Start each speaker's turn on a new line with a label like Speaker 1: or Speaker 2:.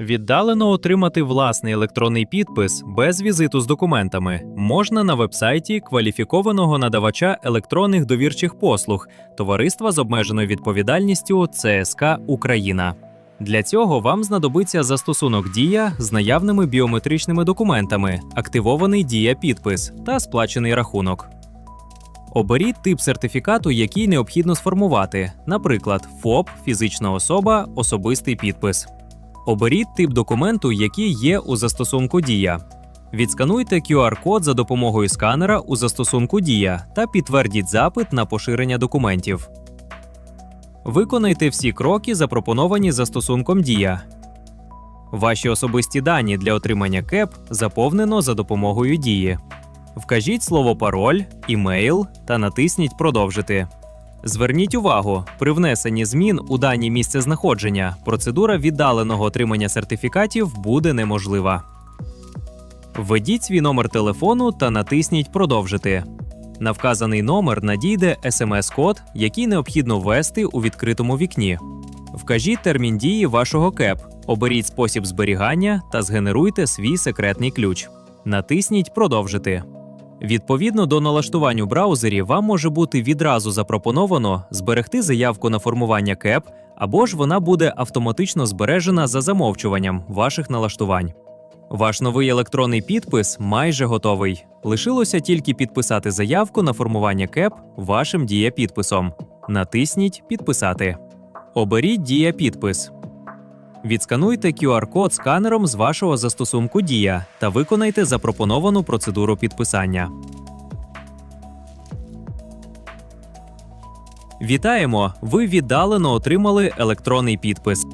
Speaker 1: Віддалено отримати власний електронний підпис без візиту з документами можна на вебсайті кваліфікованого надавача електронних довірчих послуг Товариства з обмеженою відповідальністю ЦСК Україна. Для цього вам знадобиться застосунок Дія з наявними біометричними документами, активований Дія підпис та сплачений рахунок. Оберіть тип сертифікату, який необхідно сформувати, наприклад, ФОП, фізична особа, особистий підпис. Оберіть тип документу, який є у застосунку Дія. Відскануйте QR-код за допомогою сканера у застосунку Дія та підтвердіть запит на поширення документів. Виконайте всі кроки, запропоновані застосунком Дія. Ваші особисті дані для отримання КЕП заповнено за допомогою Дії. Вкажіть слово пароль, імейл та натисніть Продовжити. Зверніть увагу, при внесенні змін у дані місце знаходження процедура віддаленого отримання сертифікатів буде неможлива. Введіть свій номер телефону та натисніть Продовжити. На вказаний номер надійде смс-код, який необхідно ввести у відкритому вікні. Вкажіть термін дії вашого КЕП, оберіть спосіб зберігання та згенеруйте свій секретний ключ. Натисніть Продовжити. Відповідно до налаштувань у браузері, вам може бути відразу запропоновано зберегти заявку на формування КЕП, або ж вона буде автоматично збережена за замовчуванням ваших налаштувань. Ваш новий електронний підпис майже готовий. Лишилося тільки підписати заявку на формування КЕП вашим дієпідписом. Натисніть Підписати. Оберіть Дія підпис. Відскануйте QR-код сканером з вашого застосунку Дія та виконайте запропоновану процедуру підписання. Вітаємо! Ви віддалено отримали електронний підпис.